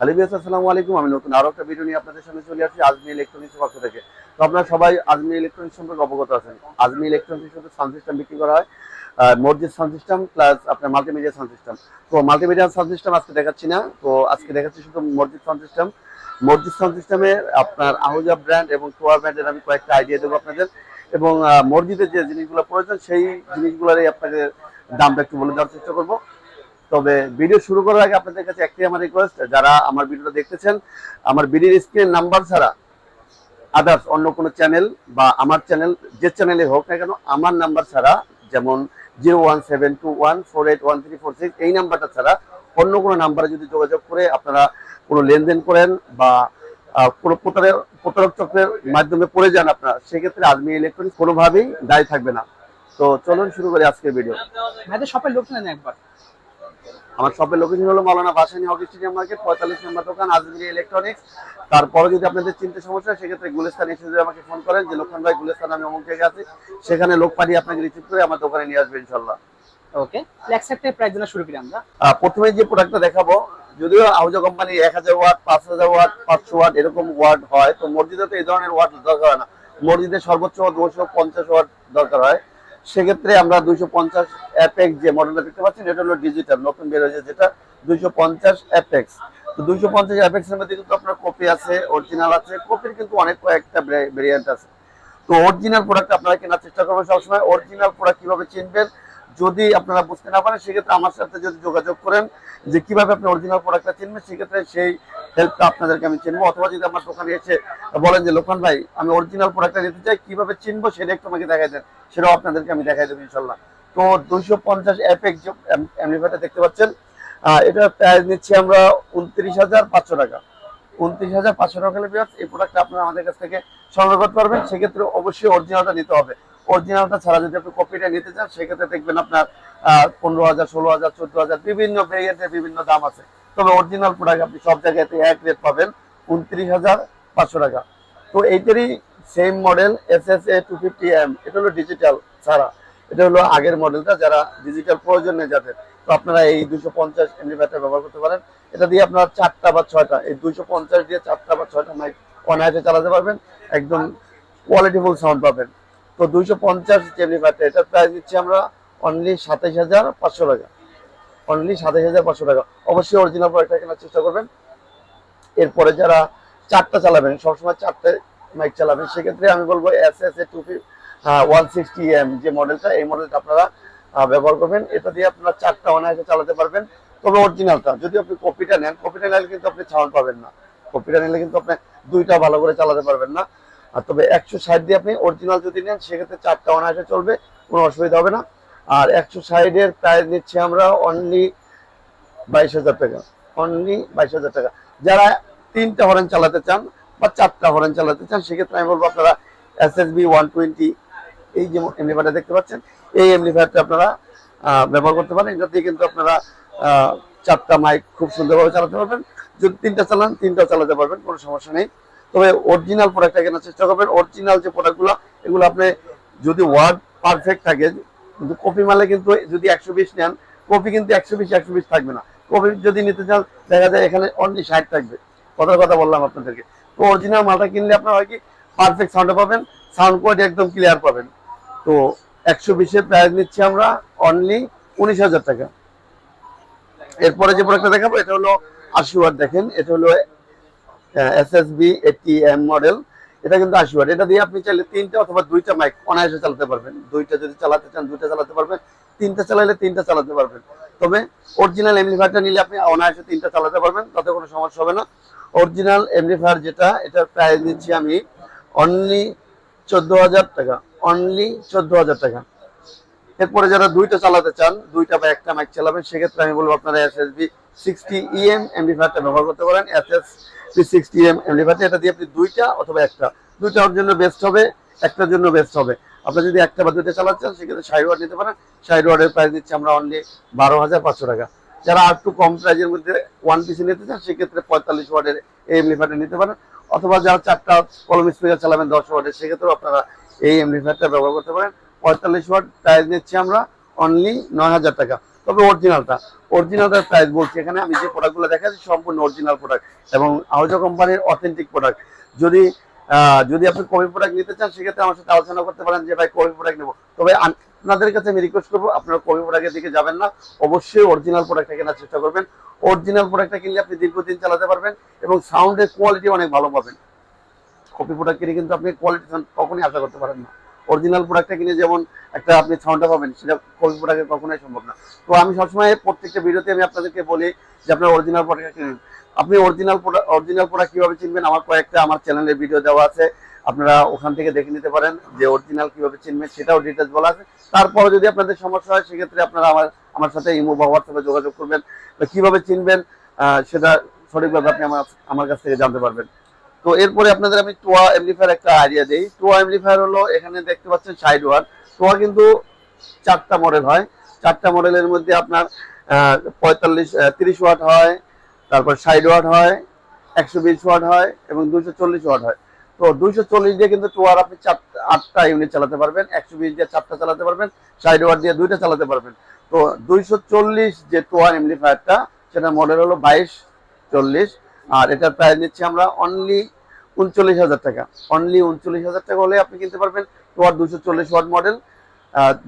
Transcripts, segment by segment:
Hello আসসালামু আলাইকুম। আমি নতুন একটা ভিডিও আপনাদের সামনে চলে আসছি, আজমি ইলেকট্রনিক্স থেকে। তো আপনারা সবাই আজমি সম্পর্কে অবগত আছেন। আজমি সিস্টেম বিক্রি করা হয় আপনার মাল্টিমিডিয়া তো সিস্টেম আজকে দেখাচ্ছি না, তো আজকে দেখাচ্ছি শুধু মসজিদ মসজিদ আপনার আহুজা ব্র্যান্ড এবং টোয়া ব্র্যান্ডের আমি কয়েকটা আইডিয়া দেবো আপনাদের। এবং মসজিদের যে জিনিসগুলো প্রয়োজন, সেই জিনিসগুলোরই আপনাদের দামটা একটু বলে দেওয়ার চেষ্টা করব। তবে ভিডিও শুরু করার আগে আপনাদের কাছে একটাই আমার রিকোয়েস্ট যারা আমার ভিডিওটা দেখতেছেন, আমার ভিডিওর স্ক্রিন নাম্বার ছাড়া আদার্স অন্য কোনো চ্যানেল বা আমার চ্যানেল যে চ্যানেলে হোক না কেন, আমার নাম্বার ছাড়া, যেমন zero one seven two one four eight one three four six এই নাম্বারটা ছাড়া অন্য কোনো নাম্বারে যদি যোগাযোগ করে আপনারা কোনো লেনদেন করেন বা কোনো প্রতারক প্রতারক চক্রের মাধ্যমে পড়ে যান আপনারা, সেক্ষেত্রে আজমি ইলেকট্রনিক্স কোনোভাবেই দায়ী থাকবে না। তো চলুন শুরু করি আজকের ভিডিও শপের লোক নেন একবার। আমার শপের লোকেশন হলো Maulana Bhasani hockey stadium market পঁয়তাল্লিশ নম্বর দোকান আজমিরি ইলেকট্রনিক্স তারপরে যদি আপনাদের চিনতে সমস্যা হয় সেক্ষেত্রে গুলিস্তান এসে যদি আমাকে ফোন করেন যে লোকখান ভাই গুলিস্তান আমি অমুক জায়গায় আছি সেখানে লোক পাঠিয়ে আপনাকে রিসিভ করে আমার দোকানে নিয়ে আসবে ইনশাল্লাহ ওকে অ্যাকসেপ্টেড প্রাইস জন্য শুরু করি আমরা। আহ, প্রথমে যে প্রোডাক্টটা দেখাবো যদিও আউজা কোম্পানি এক হাজার ওয়াট পাঁচ হাজার ওয়াট পাঁচশো ওয়াট এরকম ওয়াট হয় তো মসজিদে তো এই ধরনের ওয়াট দরকার হয় না। মসজিদে সর্বোচ্চ দুশো পঞ্চাশ ওয়াট দরকার হয়। সেক্ষেত্রে আমরা দুইশো পঞ্চাশ অ্যাপেক্স যে মডেলটা দেখতে পাচ্ছেন, এটা হলো ডিজিটাল নতুন বের হয়েছে যেটা দুইশো পঞ্চাশ অ্যাপেক্স তো দুইশো পঞ্চাশ অ্যাপেক্সের মধ্যে কিন্তু আপনার কপি আছে অরিজিনাল আছে। কপির কিন্তু অনেক কয়েকটা ভেরিয়েন্ট আছে। তো অরিজিনাল প্রোডাক্ট আপনারা কেনার চেষ্টা করবেন সবসময়। অরিজিনাল প্রোডাক্ট কীভাবে চিনবেন, যদি আপনারা বুঝতে না পারেন, সেক্ষেত্রে আমার সাথে যদি যোগাযোগ করেন যে কীভাবে আপনি অরিজিনাল প্রোডাক্টটা চিনবেন সেক্ষেত্রে সেই হেল্পটা আপনাদেরকে আমি চিনবো। অথবা যদি আমার দোকানে এসে বলেন যে, লোকমান ভাই, আমি অরিজিনাল প্রোডাক্টটা নিতে চাই, কীভাবে চিনবো সেটা একটু আমাকে দেখাই দেন। সেটাও আপনাদেরকে আমি দেখাই দেবো ইনশাল্লাহ। তো দুইশো পঞ্চাশ অ্যাপেক যে অ্যামলিফায়ারটা দেখতে পাচ্ছেন এটার প্রাইস নিচ্ছি আমরা উনত্রিশ হাজার পাঁচশো টাকা। উনত্রিশ হাজার পাঁচশো টাকা এই প্রোডাক্টটা আপনারা আমাদের কাছ থেকে সংগ্রহ করতে পারবেন। সেক্ষেত্রে অবশ্যই অরিজিনালটা নিতে হবে। অরিজিনালটা ছাড়া যদি আপনি কপিটা নিতে চান, সেক্ষেত্রে দেখবেন আপনার পনেরো হাজার, ষোলো হাজার, চোদ্দ হাজার, বিভিন্ন ভেরিয়েন্টের বিভিন্ন দাম আছে। তবে অরিজিনাল প্রোডাক্ট আপনি সব জায়গাতে এক রেট পাবেন, উনত্রিশ হাজার পাঁচশো টাকা। তো এইটারই same model S S A two fifty M এটা হলো ডিজিটাল ছাড়া। এটা হলো আগের মডেলটা যারা ডিজিটাল প্রয়োজনে যাদের। তো আপনারা এই দুশো পঞ্চাশ এমবিব্যাটার ব্যবহার করতে পারেন। এটা দিয়ে আপনার চারটা বা ছয়টা, এই দুশো পঞ্চাশ দিয়ে চারটা বা ছয়টা মাইক অনায়াসে চালাতে পারবেন। একদম কোয়ালিটিফুল সাউন্ড পাবেন। তো দুইশো পঞ্চাশ এমবিব্যাটার এটার প্রাইস দিচ্ছি আমরা অনলি সাতাইশ হাজার পাঁচশো টাকা। অনলি সাতাইশ হাজার পাঁচশো টাকা। অবশ্যই অরিজিনাল প্রোডাক্টটা কেনার চেষ্টা করবেন। এরপরে যারা চারটা চালাবেন, সবসময় চারটে মাইক চালাবেন, সেক্ষেত্রে আমি বলব S S A two one sixty M যে মডেলটা এই মডেলটা আপনারা ব্যবহার করবেন। এটা দিয়ে আপনারা চারটা অনায়াসে চালাতে পারবেন। তবে অরিজিনালটা যদি আপনি কপিটা নেন কপিটা নিলে কিন্তু আপনি সাউন্ড পাবেন না। কপিটা নিলে কিন্তু আপনি দুইটা ভালো করে চালাতে পারবেন না। আর তবে একশো ষাট দিয়ে আপনি অরিজিনাল যদি নেন, সেক্ষেত্রে চারটা অনায়াসে চলবে, কোনো অসুবিধা হবে না। আর একশো ষাটের প্রাইস নিচ্ছি আমরা অনলি বাইশ হাজার টাকা। অনলি বাইশ হাজার টাকা। যারা তিনটা হরেন চালাতে চান বা চারটা হরেন চালাতে চান, সেক্ষেত্রে আমি বলব আপনারা S S B one twenty এই যে এমলিফায়ারটা দেখতে পাচ্ছেন, এই এমলিফায়ারটা আপনারা ব্যবহার করতে পারেন। এটা দিয়ে কিন্তু আপনারা চারটা মাইক খুব সুন্দরভাবে চালাতে পারবেন। যদি তিনটা চালান, তিনটাও চালাতে পারবেন, কোনো সমস্যা নেই। তবে অরিজিনাল প্রোডাক্টটা কেনার চেষ্টা করবেন। অরিজিনাল যে প্রোডাক্টগুলো এগুলো আপনি যদি ওয়ার্ড পারফেক্ট থাকে, কিন্তু কপি মালে কিন্তু যদি একশো বিশ নেন কপি কিন্তু একশো বিশ একশো বিশ থাকবে না। কপি যদি নিতে চান, দেখা যায় এখানে অনলি ষাট থাকবে। কথার কথা বললাম আপনাদেরকে। তো অরিজিনাল মালটা কিনলে আপনার হয় কি পারফেক্ট সাউন্ড পাবেন সাউন্ড কোয়ালিটি একদম ক্লিয়ার পাবেন। তো একশো বিশের প্রাইস নিচ্ছি আমরা অনলি উনিশ হাজার টাকা। এরপরে যে প্রোডাক্টটা দেখাবো, এটা হলো আশি দেখেন, এটা হলো এস এস এম মডেল এটা কিন্তু এটা দিয়ে আপনি চাইলে তিনটা অথবা দুইটা মাইক অনায়াসে চালাতে পারবেন। দুইটা যদি চালাতে চান, দুইটা চালাতে পারবেন। তিনটা চালাইলে তিনটা চালাতে পারবেন। তবে অরিজিনাল এমলিফায়ারটা নিলে আপনি অনায়াসে তিনটা চালাতে পারবেন, তাতে কোনো সমস্যা হবে না। অরিজিনাল এমলিফায়ার যেটা প্রাইস দিচ্ছি আমি অনলি চোদ্দ হাজার টাকা। অনলি চোদ্দ হাজার টাকা। এরপরে যারা দুইটা চালাতে চান, দুইটা বা একটা মাইক চালাবেন, সেক্ষেত্রে আমি বলব আপনারা S S B sixty EM এমডিফায়ারটা ব্যবহার করতে পারেন। এস এস এমডিফায়ারটা এটা দিয়ে আপনি দুইটা অথবা একটা। দুইটার জন্য বেস্ট হবে, একটার জন্য বেস্ট হবে। আপনি যদি একটা বা দুইটা চালাচ্ছেন সেক্ষেত্রে ষাট ওয়াট নিতে পারেন। ষাট ওয়াটের প্রাইস দিচ্ছি আমরা অনলি বারো হাজার পাঁচশো টাকা। যারা আর একটু কম প্রাইজের মধ্যে ওয়ান পিসি নিতে চান, সেক্ষেত্রে পঁয়তাল্লিশ ওয়াটের এই এমডিফায়ারটা নিতে পারেন। অথবা যারা চারটা কলম স্পিকার চালাবেন, দশ ওয়াটের সেক্ষেত্রেও আপনারা এই এমডিফায়ারটা ব্যবহার করতে পারেন। পঁয়তাল্লিশ ওয়াট প্রাইস নিচ্ছি আমরা অনলি নয় হাজার টাকা। তবে অরিজিনালটা অরিজিনালটার প্রাইস বলছি। এখানে আমি যে প্রোডাক্টগুলো দেখাচ্ছি, সম্পূর্ণ অরিজিনাল প্রোডাক্ট এবং আহজা কোম্পানির অথেন্টিক প্রোডাক্ট যদি যদি আপনি কপি প্রোডাক্ট নিতে চান, সেক্ষেত্রে আমার সাথে আলোচনা করতে পারেন যে, ভাই, কপি প্রোডাক্ট নেব। তবে আপনাদের কাছে আমি রিকোয়েস্ট করব, আপনারা কপি প্রোডাক্টের দিকে যাবেন না। অবশ্যই অরিজিনাল প্রোডাক্টটা কেনার চেষ্টা করবেন। অরিজিনাল প্রোডাক্টটা কিনলে আপনি দীর্ঘদিন চালাতে পারবেন এবং সাউন্ডের কোয়ালিটি অনেক ভালো পাবেন। কপি প্রোডাক্ট কিনে কিন্তু আপনি কোয়ালিটি কখনোই আশা করতে পারেন না। অরিজিনাল প্রোডাক্টটা কিনে যেমন একটা আপনি সাউন্ডটা পাবেন, সেটা কপি প্রোডাক্টে কখনোই সম্ভব না। তো আমি সবসময় প্রত্যেকটা ভিডিওতে আমি আপনাদেরকে বলি যে আপনার অরিজিনাল প্রোডাক্ট কিনুন। আপনি অরিজিনাল প্রোডাক্ট অরিজিনাল প্রোডাক্ট কীভাবে চিনবেন? আমার কয়েকটা, আমার চ্যানেলে ভিডিও দেওয়া আছে। আপনারা ওখান থেকে দেখে নিতে পারেন যে অরিজিনাল কীভাবে চিনবেন, সেটাও ডিটেলস বলা আছে। তারপরে যদি আপনাদের সমস্যা হয়, সেক্ষেত্রে আপনারা আমার আমার সাথে ইমো বা হোয়াটসঅ্যাপে যোগাযোগ করবেন। বা কীভাবে চিনবেন? সেটা সঠিকভাবে আপনি আমার আমার কাছ থেকে জানতে পারবেন। তো এরপরে আপনাদের আমি টোয়া এমপ্লিফায়ার একটা আইডিয়া দিই। টোয়া এমপ্লিফায়ার হলো এখানে দেখতে পাচ্ছেন সাইড ওয়ার টোয়া কিন্তু চারটা মডেল হয়। চারটা মডেলের মধ্যে আপনার পঁয়তাল্লিশ তিরিশ ওয়াট হয়, তারপর সাইড ওয়াট হয়, একশো বিশ ওয়াট হয় এবং দুইশো চল্লিশ ওয়াট হয়। তো দুইশো চল্লিশ দিয়ে কিন্তু টোয়ার আপনি চারটা আটটা ইউনিট চালাতে পারবেন, একশো বিশ দিয়ে চারটা চালাতে পারবেন সাইড ওয়াট দিয়ে দুইটা চালাতে পারবেন। তো দুইশো চল্লিশ যে টোয়ার এমপ্লিফায়ারটা সেটা মডেল হলো বাইশ চল্লিশ। আর এটার প্রাইস নিচ্ছি আমরা অনলি উনচল্লিশ হাজার টাকা। অনলি উনচল্লিশ হাজার টাকা হলে আপনি কিনতে পারবেন টোয়ার দুশো চল্লিশ ওয়াট মডেল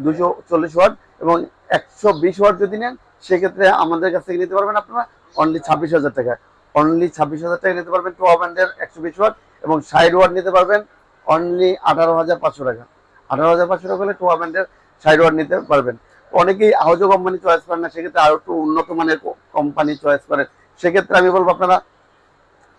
দুশো চল্লিশ ওয়াট এবং একশো বিশ ওয়াট যদি নেন, সেক্ষেত্রে আমাদের কাছ থেকে নিতে পারবেন আপনারা অনলি ছাব্বিশ হাজার টাকা। অনলি ছাব্বিশ হাজার টাকা নিতে পারবেন টোয়া ব্যান্ডের একশো বিশ ওয়াট এবং সাইড ওয়াট নিতে পারবেন অনলি আঠারো হাজার পাঁচশো টাকা। আঠারো হাজার পাঁচশো টাকা হলে টোয়া ব্যান্ডের সাইড ওয়াট নিতে পারবেন। অনেকেই আহজ কোম্পানি চয়েস করেন না, সেক্ষেত্রে আরও একটু উন্নত মানের কোম্পানি চয়েস করেন। সেক্ষেত্রে আমি বলব আপনারা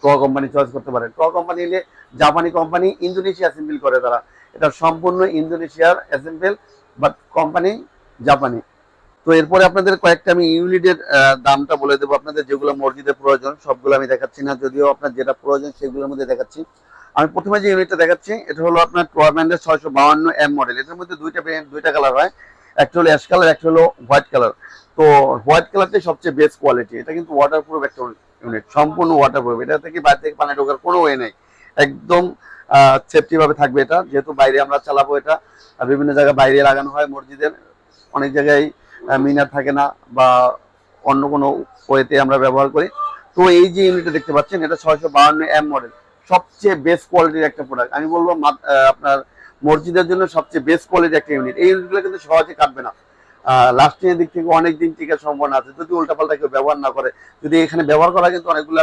টোয়া কোম্পানি চয়েস করতে পারেন টোয়া কোম্পানি নিলে জাপানি কোম্পানি ইন্দোনেশিয়া অ্যাসেম্বল করে তারা। এটা সম্পূর্ণ ইন্দোনেশিয়ার অ্যাসেম্বল বাট কোম্পানি জাপানি তো এরপরে আপনাদের কয়েকটা আমি ইউনিটের দামটা বলে দেবো আপনাদের, যেগুলো মসজিদের প্রয়োজন, সবগুলো আমি দেখাচ্ছি না, যদিও আপনার যেটা প্রয়োজন সেগুলোর মধ্যে দেখাচ্ছি। আমি প্রথমে যে ইউনিটটা দেখাচ্ছি, এটা হলো আপনার টোয়া ব্র্যান্ডের ছয়শো বাউন্ন এম মডেল এটার মধ্যে দুইটা দুইটা কালার হয়। একটা হলো অ্যাশ কালার একটা হলো হোয়াইট কালার তো হোয়াইট কালারটাই সবচেয়ে বেস্ট কোয়ালিটি এটা কিন্তু ওয়াটার প্রুফ একটা ইউনিট সম্পূর্ণ ওয়াটার প্রুফ এটা থেকে বাইরে থেকে পানি ঢোকার কোনো ওয়ে নেই। একদম সেফটি ভাবে থাকবে এটা। যেহেতু বাইরে আমরা চালাবো এটা বিভিন্ন জায়গায় বাইরে লাগানো হয় মসজিদের। অনেক জায়গায় মিনার থাকে না বা অন্য কোনো ওয়েতে আমরা ব্যবহার করি। তো এই যে ইউনিটটা দেখতে পাচ্ছেন, এটা ছয়শো বাহান্ন এম মডেল সবচেয়ে বেস্ট কোয়ালিটির একটা প্রোডাক্ট আমি বলব আপনার মসজিদের জন্য সবচেয়ে বেস্ট কোয়ালিটির একটা ইউনিট এই ইউনিটগুলো কিন্তু সহজে কাটবে না। লাস্টিং এর দিক থেকে অনেক দিন টিকার সম্ভাবনা আছে। যদি উল্টাপাল্টা কেউ ব্যবহার না করে যদি এখানে ব্যবহার করা কিন্তু অনেকগুলো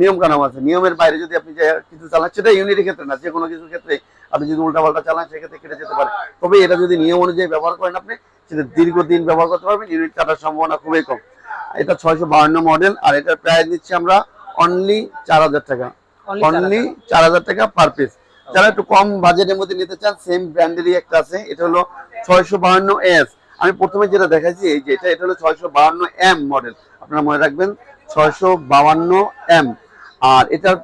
নিয়ম কানুন আছে। নিয়মের বাইরে যদি আপনি যে কিছু চালান সেটা ইউনিটের ক্ষেত্রে না যে কোনো কিছুর ক্ষেত্রে আপনি যদি উল্টাপাল্টা চালান সেক্ষেত্রে কেটে যেতে পারে। তবে এটা যদি নিয়ম অনুযায়ী ব্যবহার করেন আপনি সেটা দীর্ঘদিন ব্যবহার করতে পারবেন। ইউনিট কাটার সম্ভাবনা খুবই কম। এটা ছয়শো বাহান্ন মডেল আর এটার প্রাইস দিচ্ছি আমরা অনলি চার হাজার টাকা। অনলি চার হাজার টাকা। পার পিস যারা একটু কম বাজেটের মধ্যে নিতে চান সেম ব্র্যান্ডেরই একটা আছে। এটা হলো ছয়শো বাহান্ন এস আমি প্রথমে যেটা দেখাচ্ছি এই যে এটা এটা হলো ছয়শো বাহান্ন এম মডেল। আপনারা মনে রাখবেন, ছয়শো বাহান্ন এম। আর এটার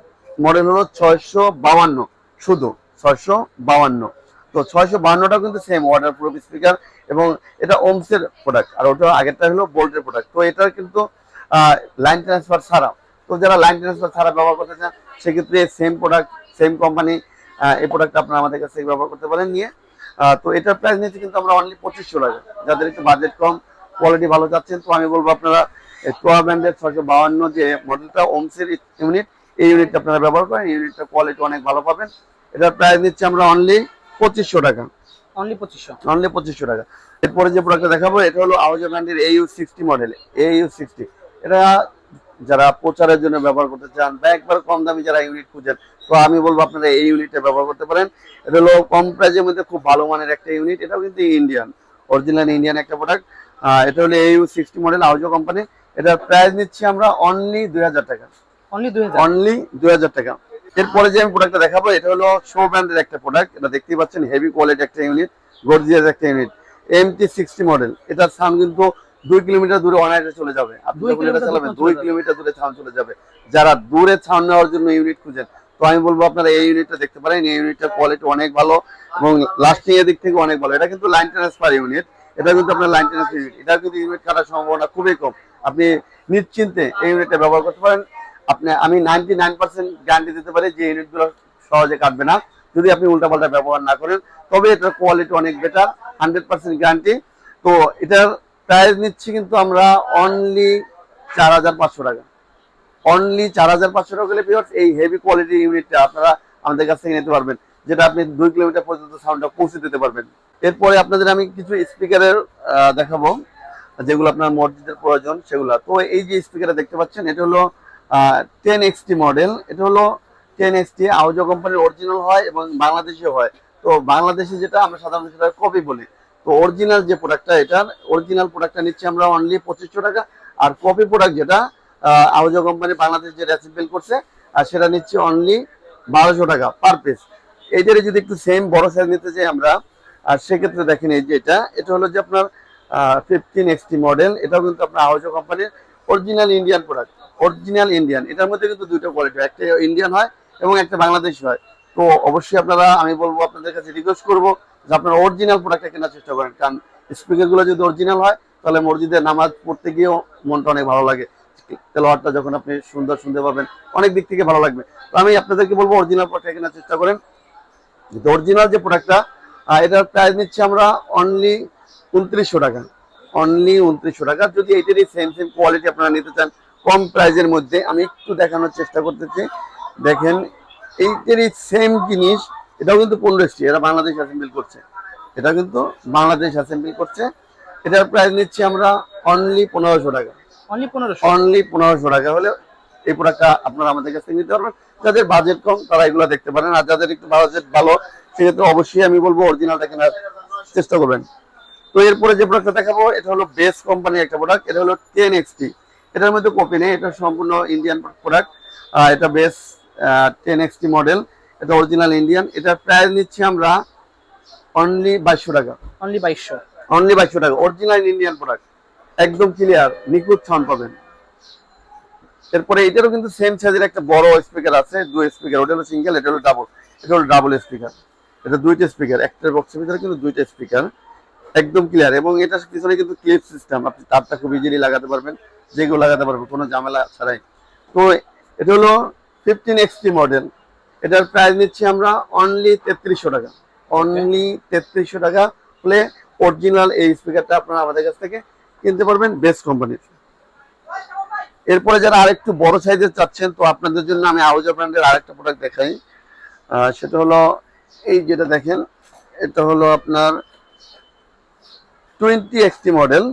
মডেল হলো ছয়শো বাহান্ন শুধু ছয়শো বাহান্ন তো ছয়শো বাহান্নটা কিন্তু সেম ওয়াটার প্রুফ স্পিকার এবং এটা ওমসের প্রোডাক্ট আর ওটা আগেরটা হলো বোল্টের প্রোডাক্ট তো এটার কিন্তু লাইন ট্রান্সফার ছাড়া তো যারা লাইন ট্রান্সফার ছাড়া ব্যবহার করতে চান, সেক্ষেত্রে সেম প্রোডাক্ট সেম কোম্পানি এই প্রোডাক্টটা আপনারা আমাদের কাছে ব্যবহার করতে পারেন, নিয়ে তো এটার প্রাইস নিয়েছি কিন্তু আমরা অনলি পঁচিশশো টাকা যাদের একটু বাজেট কম কোয়ালিটি ভালো চাচ্ছেন তো আমি বলব আপনারা টোয়া ব্র্যান্ডের ছয়শো বাহান্ন যে মডেলটা ওমসের ইউনিট এই ইউনিটটা আপনারা ব্যবহার করেন ইউনিটটা কোয়ালিটি অনেক ভালো পাবেন। এটার প্রাইস নিচ্ছি আমরা অনলি পঁচিশশো টাকা। অনলি পঁচিশশো। অনলি পঁচিশশো টাকা। এরপরে যে প্রোডাক্টটা দেখাবো এটা হলো আওয়াজা ব্র্যান্ডের A U sixty model A U sixty এটা যারা প্রচারের জন্য ব্যবহার করতে চান বা একবার কম দামি যারা ইউনিট খুঁজেন তো আমি বলব আপনারা এই ইউনিটটা ব্যবহার করতে পারেন। এটা হলো কম প্রাইজের মধ্যে খুব ভালো মানের একটা ইউনিট এটাও কিন্তু ইন্ডিয়ান অরিজিনাল ইন্ডিয়ান একটা প্রোডাক্ট এটা হলো A U sixty model Ahuja company এটার প্রাইস নিচ্ছি আমরা অনলি দুই হাজার টাকা। অনলি দুই হাজার? টাকা। এরপরে যে আমি প্রোডাক্টটা দেখাবো এটা হলো শো ব্র্যান্ডের একটা প্রোডাক্ট এটা দেখতেই পাচ্ছেন হেভি কোয়ালিটি একটা ইউনিট গর্জিয়াস একটা unit M T sixty model এটার সাউন্ড কিন্তু দুই কিলোমিটার দূরে অনায়াসে চলে যাবে। আপনি দুই কিলোমিটার চালাবেন দুই কিলোমিটার দূরে সাউন্ড চলে যাবে। যারা দূরে সাউন্ড নেওয়ার জন্য ইউনিট খুঁজেন আমি বলব আপনারা এই ইউনিটটা দেখতে পারেন। এই ইউনিটটার কোয়ালিটি অনেক ভালো এবং লাস্টিং এর দিক থেকে অনেক ভালো। এটা কিন্তু লাইন ট্রান্সফার ইউনিট এটা কিন্তু আপনার লাইন ট্রান্সফার ইউনিট এটা কিন্তু ইউনিট কাটার সম্ভাবনা খুবই কম। আপনি নিশ্চিন্তে এই ইউনিটটা ব্যবহার করতে পারেন। আপনি, আমি নাইনটি নাইন পার্সেন্ট গ্যারান্টি দিতে পারি যে ইউনিটগুলো সহজে কাটবে না। যদি আপনি উল্টাপাল্টা ব্যবহার না করেন, তবে এটার কোয়ালিটি অনেক বেটার হান্ড্রেড পার্সেন্ট গ্যারান্টি তো এটার প্রাইস নিচ্ছি কিন্তু আমরা অনলি চার হাজার পাঁচশো টাকা। অনলি চার হাজার পাঁচশো টাকা viewers, এই হেভি কোয়ালিটির ইউনিটটা আপনারা আমাদের কাছ থেকে নিতে পারবেন যেটা আপনি দুই কিলোমিটার পর্যন্ত সাউন্ডটা পৌঁছে দিতে পারবেন। এরপরে আপনাদের আমি কিছু স্পিকারের দেখাবো যেগুলো আপনার মসজিদের প্রয়োজন সেগুলা। তো এই যে স্পিকারটা দেখতে পাচ্ছেন এটা হলো টেন এক্সটি মডেল এটা হলো টেন এক্সটি আউজো কোম্পানির অরিজিনাল হয় এবং বাংলাদেশে হয়। তো বাংলাদেশে যেটা আমরা সাধারণত সেটা কপি বলি। তো অরিজিনাল যে প্রোডাক্টটা এটার অরিজিনাল প্রোডাক্টটা নিচ্ছি আমরা অনলি পঁচিশশো টাকা আর কপি প্রোডাক্ট যেটা আউজো কোম্পানি বাংলাদেশ যে রেসিপিল করছে, আর সেটা নিচ্ছি অনলি বারোশো টাকা পার পিস এইটারে যদি একটু সেম বড় সাইজ নিতে চাই আমরা, আর সেক্ষেত্রে দেখেন এই যে এটা এটা হলো যে আপনার ফিফটিন এক্সটি মডেল এটাও কিন্তু আপনার আউজো কোম্পানির original Indian product original Indian এটার মধ্যে কিন্তু দুটো কোয়ালিটি একটা ইন্ডিয়ান হয় এবং একটা বাংলাদেশি হয়। তো অবশ্যই আপনারা, আমি বলব আপনাদের কাছে রিকোয়েস্ট করব যে আপনারা অরিজিনাল প্রোডাক্টটা কেনার চেষ্টা করেন, কারণ স্পিকারগুলো যদি অরিজিনাল হয়, তাহলে মসজিদে নামাজ পড়তে গিয়েও মনটা অনেক ভালো লাগে। তেলোয়ারটা যখন আপনি সুন্দর শুনতে পাবেন, অনেক দিক থেকে ভালো লাগবে। তো আমি আপনাদেরকে বলব অরিজিনাল প্রোডাক্ট কেনার চেষ্টা করেন। অরিজিনাল যে প্রোডাক্টটা এটার প্রাইস নিচ্ছি আমরা অনলি উনত্রিশশো টাকা। অনলি উনত্রিশশো টাকা। যদি এটারই সেম সেম কোয়ালিটি আপনারা নিতে চান, কম প্রাইজের মধ্যে, আমি একটু দেখানোর চেষ্টা করতেছি। দেখেন, এইটারই সেম জিনিস, এটাও কিন্তু পনেরো এসটি এরা বাংলাদেশ অ্যাসেম্বল করছে। এটা কিন্তু বাংলাদেশ অ্যাসেম্বল করছে। এটার প্রাইস নিচ্ছি আমরা অনলি পনেরোশো টাকা। অনলি পনেরোশো অনলি পনেরোশো টাকা হলে এই প্রোডাক্টটা আপনারা আমাদের কাছ নিতে পারবেন। যাদের বাজেট কম তারা এগুলো দেখতে পারেন। আর যাদের একটু বাজেট ভালো সেক্ষেত্রে অবশ্যই আমি বলব অরিজিনালটা কেনার চেষ্টা করবেন। তো এরপরে যে প্রোডাক্টটা দেখাবো এটা হলো বেস কোম্পানির একটা প্রোডাক্ট এটা হলো টেন এক্সটি এটার মধ্যে কপি নেই এটা সম্পূর্ণ ইন্ডিয়ান প্রোডাক্ট এটা বেস টেন এক্সটি মডেল এটা অরিজিনাল ইন্ডিয়ান এটার প্রাইস নিচ্ছি আমরা অনলি বাইশশো টাকা। অনলি বাইশশো। অনলি বাইশশো টাকা। অরিজিনাল ইন্ডিয়ান প্রোডাক্ট একদম ক্লিয়ার নিখুঁত সাউন্ড পাবেন। এরপরে এটারও কিন্তু সেম সাইজের একটা বড় স্পিকার আছে, দুই স্পিকার ওটা হলো সিঙ্গেল এটা হলো ডাবল এটা হলো ডাবল স্পিকার এটা দুইটা স্পিকার একটা বক্সের ভিতরে কিন্তু দুইটা স্পিকার একদম ক্লিয়ার এবং এটার পিছনে কিন্তু ক্লিপ সিস্টেম আপনি তারটা খুব ইজিলি লাগাতে পারবেন, যেগুলো লাগাতে পারবেন, কোনো ঝামেলা ছাড়াই। তো এটা হলো ফিফটিন এক্সটি মডেল এটার প্রাইস নিচ্ছি আমরা অনলি তেত্রিশশো টাকা অনলি তেত্রিশশো টাকা, হলে অরিজিনাল এই স্পিকারটা আপনারা আমাদের কাছ থেকে কিনতে পারবেন বেস্ট কোম্পানির এরপরে যারা আরেকটু বড় সাইজের চাচ্ছেন তো আপনাদের জন্য আমি আউজা ব্র্যান্ডের আরেকটা প্রোডাক্ট দেখাই। সেটা হলো এই যেটা দেখেন এটা হলো আপনার twenty XT model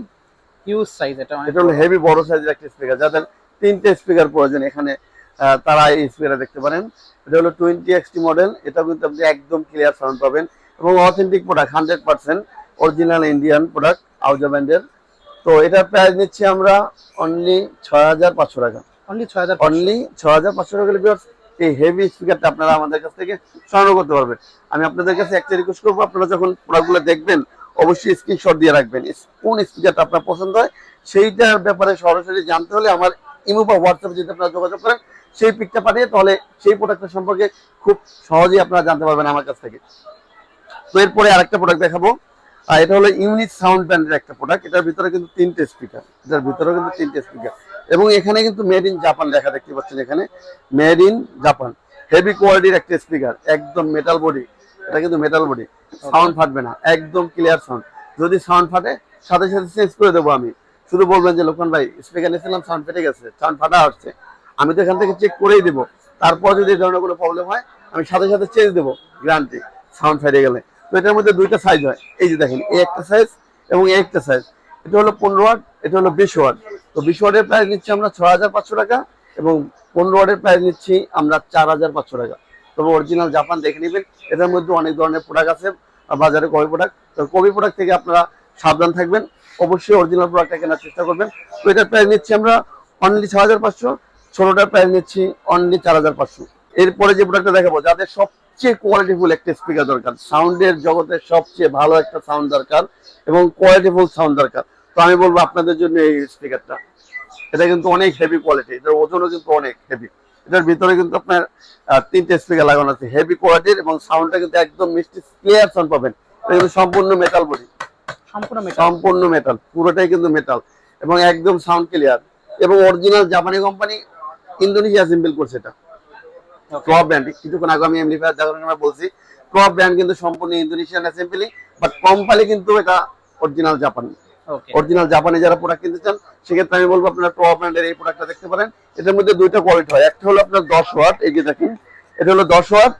huge size এটা এটা হলো হেভি বড় সাইজের একটা স্পিকার যাদের তিনটে স্পিকার প্রয়োজন এখানে তারা এই স্পিকার দেখতে পারেন। এটা হলো টোয়েন্টি এক্সটি মডেল এটা কিন্তু আপনি একদম ক্লিয়ার সাউন্ড পাবেন। এবং authentic product hundred percent original Indian product Ahuja ব্র্যান্ডের তো এটার প্রাইস নিচ্ছি আমরা অনলি ছয় হাজার পাঁচশো টাকা। অনলি ছয় হাজার অনলি ছ হাজার পাঁচশো টাকা এই হেভি স্পিকারটা আপনারা আমাদের কাছ থেকে সংগ্রহ করতে পারবেন। আমি আপনাদের কাছে একটা রিকোয়েস্ট করব আপনারা যখন প্রোডাক্টগুলো দেখবেন অবশ্যই স্ক্রিনশট দিয়ে রাখবেন। কোন স্পিকারটা আপনার পছন্দ হয় সেইটার ব্যাপারে সরাসরি জানতে হলে আমার ইমো বা হোয়াটসঅ্যাপে যদি আপনারা যোগাযোগ করেন সেই পিকটা পাঠিয়ে তাহলে সেই প্রোডাক্টটা সম্পর্কে খুব সহজেই আপনারা জানতে পারবেন আমার কাছ থেকে। তো এরপরে আরেকটা প্রোডাক্ট দেখাবো। আর এটা হলো সাউন্ড ব্যান্ডের একটা প্রোডাক্ট এটার ভিতরে কিন্তু তিনটে স্পিকার এটার ভিতরে কিন্তু তিনটে স্পিকার এবং এখানে কিন্তু মেড ইন জাপান লেখা দেখতে পাচ্ছেন এখানে মেড ইন জাপান হেভি কোয়ালিটির একটা স্পিকার একদম মেটাল বডি এটা কিন্তু মেটাল বডি সাউন্ড ফাটবে না, একদম ক্লিয়ার সাউন্ড যদি সাউন্ড ফাটে, সাথে সাথে চেঞ্জ করে দেবো আমি। শুধু বলবেন যে লোকমান ভাই স্পিকার নিয়েছিলাম সাউন্ড ফেটে গেছে সাউন্ড ফাটা আসছে। আমি তো এখান থেকে চেক করেই দেবো। তারপর যদি এই ধরনের কোনো প্রবলেম হয়, আমি সাথে সাথে চেঞ্জ দেবো গ্যারান্টি সাউন্ড ফেটে গেলে। তো এটার মধ্যে দুইটা সাইজ হয়। এই যে দেখেন, এই একটা সাইজ এবং এই একটা সাইজ এটা হলো পনেরো ওয়াট, এটা হলো বিশ ওয়াট। তো বিশ ওয়াটের প্রাইস নিচ্ছি আমরা ছ হাজার পাঁচশো টাকা এবং পনেরো ওয়াটের প্রাইস নিচ্ছি আমরা চার হাজার পাঁচশো টাকা। তবে অরিজিনাল জাপান দেখে নেবেন, এটার মধ্যে অনেক ধরনের প্রোডাক্ট আছে বাজারে কবি প্রোডাক্ট তো কবি প্রোডাক্ট থেকে আপনারা সাবধান থাকবেন, অবশ্যই অরিজিনাল প্রোডাক্টটা কেনার চেষ্টা করবেন। তো এটার প্রাইস নিচ্ছি আমরা অনলি ছ হাজার পাঁচশো, ছোটোটার প্রাইস নিচ্ছি অনলি চার হাজার পাঁচশো। এরপরে যে প্রোডাক্টটা দেখাবো, যাদের সবচেয়ে কোয়ালিটিফুল একটা স্পিকার দরকার। সাউন্ডের জগতে সবচেয়ে ভালো একটা সাউন্ড দরকার এবং কোয়ালিটিফুল সাউন্ড দরকার। তো আমি বলব আপনাদের জন্য এই স্পিকারটা এটা কিন্তু অনেক হেভি কোয়ালিটি এটার ওজনও কিন্তু অনেক হেভি এটার ভিতরে কিন্তু আপনার তিনটে স্পিকার লাগানো আছে হেভি কোয়ালিটির এবং সাউন্ডটা কিন্তু একদম মিষ্টি ক্লিয়ার সাউন্ড পাবেন। এটা কিন্তু সম্পূর্ণ মেটাল বডি সম্পূর্ণ মেটাল সম্পূর্ণ মেটাল পুরোটাই কিন্তু মেটাল এবং একদম সাউন্ড ক্লিয়ার এবং অরিজিনাল জাপানি কোম্পানি ইন্দোনেশিয়া অ্যাসেম্বল করছে এটা। ক্রপ ব্র্যান্ড কিছুক্ষণ আগে আমি সময় বলছি ক্রপ ব্র্যান্ড কিন্তু সম্পূর্ণ ইন্দোনেশিয়ান অ্যাসেম্বলি বাট কোম্পানি কিন্তু এটা অরিজিনাল জাপান অরিজিনাল জাপানি যারা প্রোডাক্ট কিনতে চান সেক্ষেত্রে আমি বলব আপনারা টপ ব্র্যান্ডের এই প্রোডাক্টটা দেখতে পারেন। এটার মধ্যে দুইটা কোয়ালিটি হয় একটা হলো আপনার দশ ওয়াট এই যে দেখেন এটা হলো দশ ওয়াট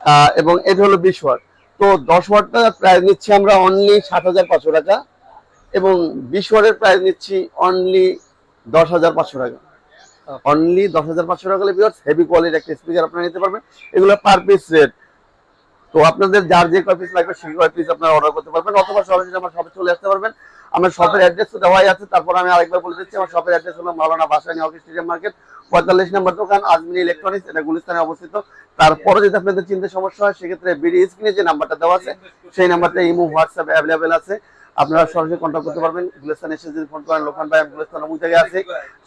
আহ, এবং এটা হলো বিশ ওয়াট তো দশ ওয়াটটা প্রাইস নিচ্ছি আমরা অনলি সাত হাজার পাঁচশো টাকা এবং বিশ ওয়াটের প্রাইস নিচ্ছি অনলি দশ হাজার পাঁচশো টাকা. অনলি দশ হাজার পাঁচশো টাকা হলে হেভি কোয়ালিটির একটা স্পিকার আপনারা নিতে পারবেন। এগুলো পার পিস রেট তো আপনাদের যার যে কয় পিস লাগবে, সেই কয় পিস আপনারা অর্ডার করতে পারবেন, অথবা সরাসরি আমার শপে চলে আসতে পারবেন। আমার শপের অ্যাড্রেস তো দেওয়াই আছে, তারপর আমি আরেকবার বলে দিচ্ছি, আমার শপের অ্যাড্রেস হলো Maulana Bhasani hockey stadium market পঁয়তাল্লিশ নম্বর দোকান, আজমিনী ইলেকট্রনিক্স এটা গুলিস্তানে অবস্থিত। তারপরে যদি আপনাদের চিনতে সমস্যা হয়, সেক্ষেত্রে বিডি স্ক্রিনে যে নাম্বারটা দেওয়া আছে, সেই নাম্বারটা ইমো হোয়াটসঅ্যাপ অ্যাভেলেবেল আছে। আপনারা সরাসরি কন্ট্যাক্ট করতে পারবেন। গুলেস্থান এসে যদি ফোন করেন লোকান ভাই গুলিস্তান অমুক জায়গায় আছে,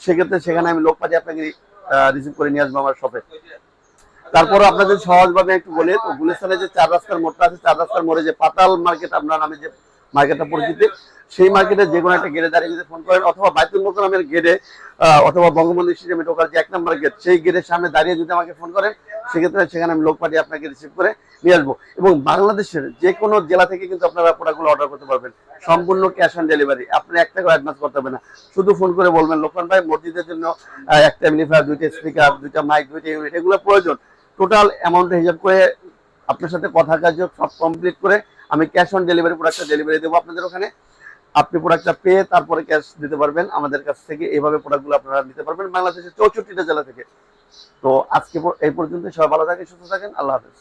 সেক্ষেত্রে সেখানে আমি লোক পাঠিয়ে আপনাকে রিসিভ করে নিয়ে আসব আমার শপে তারপর আপনাদের সহজভাবে একটু বলে, তো গুলিস্তানে যে চার রাস্তার মোড়টা আছে, চার রাস্তার মোড়ে যে পাতাল মার্কেট আপনার নামে যে মার্কেটটা পরিচিত সেই মার্কেটে যে কোনো একটা গেটে দাঁড়িয়ে যদি ফোন করেন, অথবা বাইতুল মোকামের গেটে অথবা বঙ্গবন্ধু স্টেডিয়ামে ঢোকার যে এক নম্বর গেট সেই গেটের সামনে দাঁড়িয়ে যদি আমাকে ফোন করেন, সেক্ষেত্রে সেখানে আমি লোক পাঠিয়ে আপনাকে রিসিভ করে নিয়ে আসব। এবং বাংলাদেশের যে কোনো জেলা থেকে কিন্তু আপনারা প্রোডাক্টগুলো অর্ডার করতে পারবেন। সম্পূর্ণ ক্যাশ অন ডেলিভারি আপনি একটা করে অ্যাডভান্স করতে হবে না। শুধু ফোন করে বলবেন, লোকমান ভাই, মসজিদের জন্য একটা এমনিফায়ার দুইটা স্পিকার দুইটা মাইক দুইটা ইউনিট এগুলো প্রয়োজন। টোটাল অ্যামাউন্ট হিসাব করে আপনার সাথে কথা কাজ সব কমপ্লিট করে আমি ক্যাশ অন ডেলিভারি প্রোডাক্টটা ডেলিভারি দেবো আপনাদের ওখানে। আপনি প্রোডাক্টটা পেয়ে তারপরে ক্যাশ দিতে পারবেন। আমাদের কাছ থেকে এইভাবে প্রোডাক্টগুলো আপনারা নিতে পারবেন বাংলাদেশের চৌষট্টিটা জেলা থেকে। তো আজকে এই পর্যন্ত সবাই ভালো থাকে সুস্থ থাকেন। আল্লাহ হাফেজ।